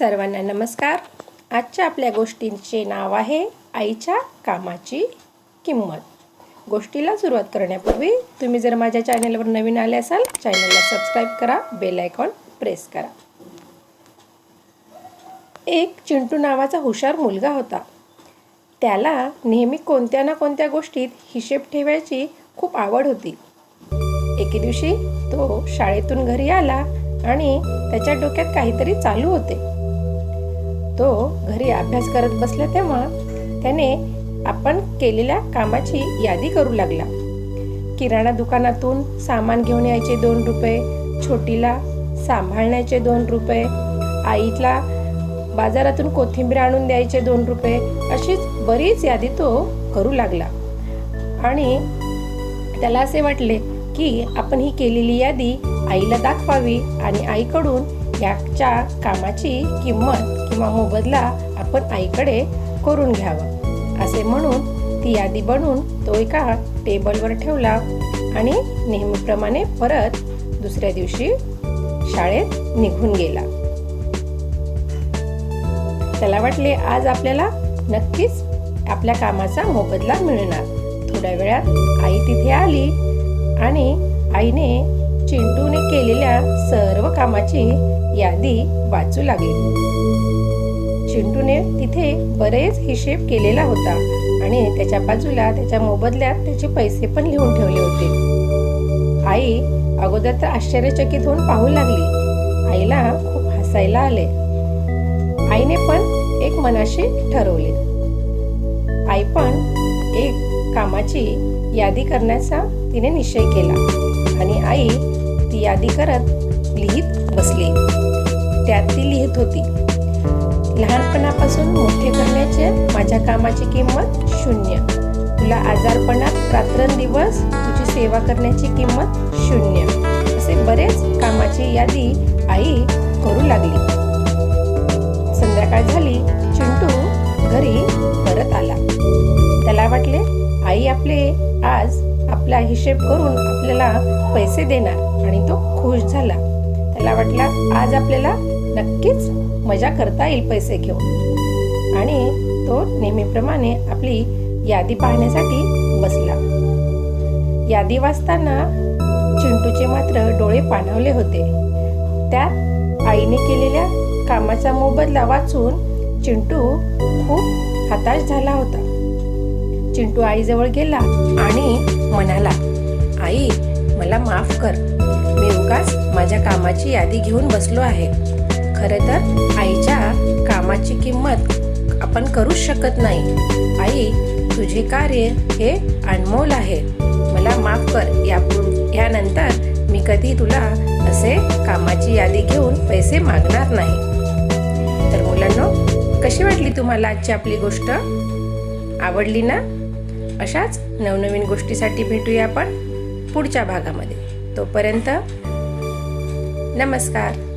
सर्वांना नमस्कार. आजच्या आपल्या गोष्टींचे नाव आहे आईच्या कामाची किंमत. गोष्टीला सुरुवात करण्यापूर्वी तुम्ही जर माझ्या चॅनलवर नवीन आले असाल चॅनलला सबस्क्राईब करा बेल आयकॉन प्रेस करा. एक चिंटू नावाचा हुशार मुलगा होता. त्याला नेहमी कोणत्या ना कोणत्या गोष्टीत हिशेब ठेवायची खूप आवड होती. एके दिवशी तो शाळेतून घरी आला आणि त्याच्या डोक्यात काहीतरी चालू होते. तो घरी अभ्यास करत बसला तेव्हा त्याने आपण केलेल्या कामाची यादी करू लागला. किराणा दुकानातून सामान घेऊन यायचे दोन रुपये छोटीला सांभाळण्याचे दोन रुपये आईला बाजारातून कोथिंबीर आणून द्यायचे दोन रुपये अशीच बरीच यादी तो करू लागला. आणि त्याला असे वाटले की आपण ही केलेली यादी आईला दाखवावी आणि आईकडून याच्या कामाची किंमत किंवा मोबदला आपण आईकडे करून घ्यावा. असे म्हणून ती यादी बनवून तो एका टेबलवर ठेवला आणि नेहमीप्रमाणे परत दुसऱ्या दिवशी शाळेत निघून गेला. त्याला वाटले आज आपल्याला नक्कीच आपल्या कामाचा मोबदला मिळणार. थोड्या वेळात आई तिथे आली आणि आईने चिंटूने केलेल्या सर्व कामाची यादी वाचू लागली. चिंटूने तिथे बरेच हिशेब केलेला होता आणि त्याच्या बाजूला त्याच्या मोबदल्यात त्याचे पैसे पण लिहून ठेवले होते. आई अगोदर तर आश्चर्यचकित होऊन पाहू लागली. आईला खूप हसायला आले. आईने पण एक मनाशी ठरवले. आई पण एक कामाची यादी करण्याचा तिने निश्चय केला. यादी करत लिहित बसली. त्यात ती लिहित होती लहानपणापासून मोठे करण्याचे माझ्या कामाची किंमत शून्य. तुला आजारपणात रात्रंदिवस तुझी सेवा करण्याची किंमत शून्य. असे बरेच कामाची यादी आई करू लागली. संध्याकाळ झाली चिंटू घरी परत आला. त्याला वाटले आई आपले आज आपला हिशेब करून आपल्याला पैसे देणार आणि तो खुश झाला. त्याला वाटला आज आपल्याला नक्कीच मजा करता येईल पैसे घेऊन. आणि तो नेहमीप्रमाणे आपली यादी पाहण्यासाठी बसला. यादी वाचताना चिंटूचे मात्र डोळे पाणवले होते. त्यात आईने केलेल्या कामाचा मोबदला वाचून चिंटू खूप हताश झाला होता. चिंटू आईजवळ गेला आणि म्हणाला आई मला माफ कर. मी उगाच माझ्या कामाची यादी घेऊन बसलो आहे. खरं तर आईच्या कामाची किंमत आपण करूच शकत नाही. आई तुझे कार्य हे अनमोल आहे. मला माफ कर. या यानंतर मी कधी तुला असे कामाची यादी घेऊन पैसे मागणार नाही. तर मुलांनो कशी वाटली तुम्हाला आजची आपली गोष्ट? आवडली ना? अशाच नवनवीन गोष्टीसाठी भेटूया आपण पुढच्या भागामध्ये. तोपर्यंत नमस्कार.